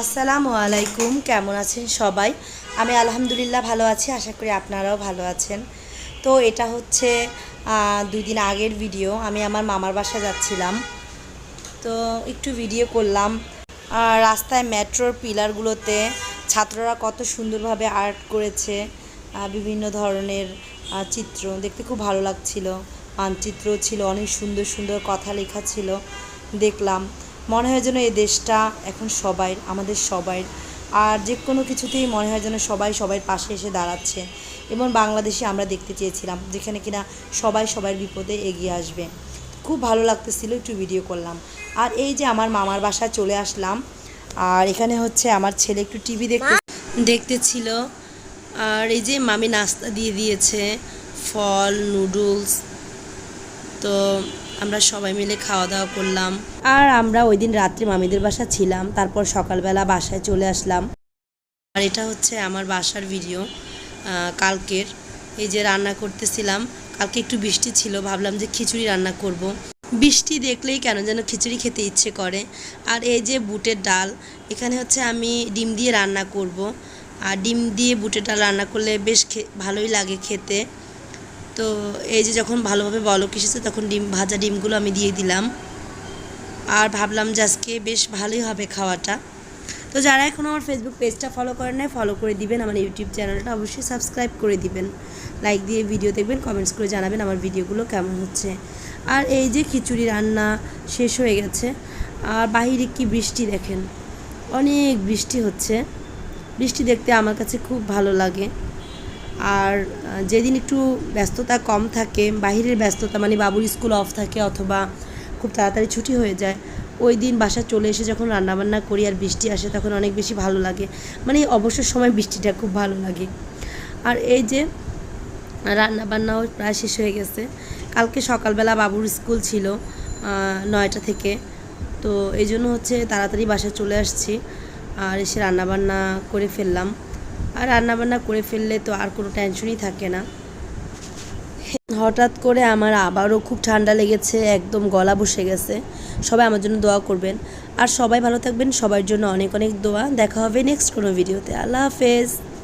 আসসালামু আলাইকুম, কেমন আছেন সবাই? আমি আলহামদুলিল্লাহ ভালো আছি, আশা করি আপনারাও ভালো আছেন। তো এটা হচ্ছে দুই দিন আগের ভিডিও, আমি আমার মামার বাসা যাচ্ছিলাম। তো একটু ভিডিও করলাম। রাস্তায় মেট্রোর পিলারগুলোতে ছাত্ররা কত সুন্দরভাবে আর্ট করেছে বিভিন্ন ধরনের চিত্র। দেখতে খুব ভালো লাগছিল। মানচিত্র ছিল, অনেক সুন্দর সুন্দর কথা লেখা ছিল। দেখলাম। মনে হয় যেন এই দেশটা এখন সবাই, আমাদের সবাই, আর যে কোনো কিছুতেই মনে হয় যেন সবাই সবার পাশে এসে দাঁড়াচ্ছে। এবং বাংলাদেশে আমরা দেখতে চেয়েছিলাম, যেখানে কিনা সবাই সবার বিপদে এগিয়ে আসবে। খুব ভালো লাগতেছিল একটু ভিডিও করলাম। আর এই যে আমার মামার বাসায় চলে আসলাম, আর এখানে হচ্ছে আমার ছেলে একটু টিভি দেখতে দেখতেছিল। আর এই যে মামি নাস্তা দিয়ে দিয়েছে, ফল, নুডলস, তো আমরা সবাই মিলে খাওয়া দাওয়া করলাম। আর আমরা ওই দিন রাত্রে মামিদের বাসা ছিলাম, তারপর সকালবেলা বাসায় চলে আসলাম। আর এটা হচ্ছে আমার বাসার ভিডিও কালকের। এই যে রান্না করতেছিলাম, কালকে একটু বৃষ্টি ছিল, ভাবলাম যে খিচুড়ি রান্না করব। বৃষ্টি দেখলেই কেন যেন খিচুড়ি খেতে ইচ্ছে করে। আর এই যে বুটের ডাল, এখানে হচ্ছে আমি ডিম দিয়ে রান্না করব। আর ডিম দিয়ে বুটের ডাল রান্না করলে বেশ ভালোই লাগে খেতে। তো এই যে যখন ভালোভাবে বলক এসেছে, তখন ডিম, ভাজা ডিমগুলো আমি দিয়ে দিলাম। আর ভাবলাম যে আজকে বেশ ভালোই হবে খাওয়াটা। তো যারা এখন আমার ফেসবুক পেজটা ফলো করেন নাই ফলো করে দিবেন। আমার ইউটিউব চ্যানেলটা অবশ্যই সাবস্ক্রাইব করে দিবেন। লাইক দিয়ে ভিডিও দেখবেন কমেন্টস করে জানাবেন আমার ভিডিওগুলো কেমন হচ্ছে। আর এই যে খিচুড়ি রান্না শেষ হয়ে গেছে। আর বাহিরে কি বৃষ্টি দেখেন? অনেক বৃষ্টি হচ্ছে। বৃষ্টি দেখতে আমার কাছে খুব ভালো লাগে। আর যেদিন একটু ব্যস্ততা কম থাকে, বাহিরের ব্যস্ততা মানে বাবুর স্কুল অফ থাকে অথবা খুব তাড়াতাড়ি ছুটি হয়ে যায়, ওই দিন বাসা চলে এসে যখন রান্নাবান্না করি আর বৃষ্টি আসে তখন অনেক বেশি ভালো লাগে। মানে অবসর সময় বৃষ্টিটা খুব ভালো লাগে। আর এই যে রান্নাবান্নাও প্রায় শেষ হয়ে গেছে। কালকে সকালবেলা বাবুর স্কুল ছিল নয়টা থেকে। তো এই জন্য হচ্ছে তাড়াতাড়ি বাসায় চলে আসছি। আর এসে রান্নাবান্না করে ফেললাম। আর রান্নাবান্না করে ফেললে তো আর কোনো টেনশনই থাকে না। হঠাৎ করে আমার আবারও খুব ঠান্ডা লেগেছে, একদম গলা বসে গেছে। সবাই আমার জন্য দোয়া করবেন। আর সবাই ভালো থাকবেন, সবার জন্য অনেক অনেক দোয়া। দেখা হবে নেক্সট কোনো ভিডিওতে আল্লাহ হাফেজ।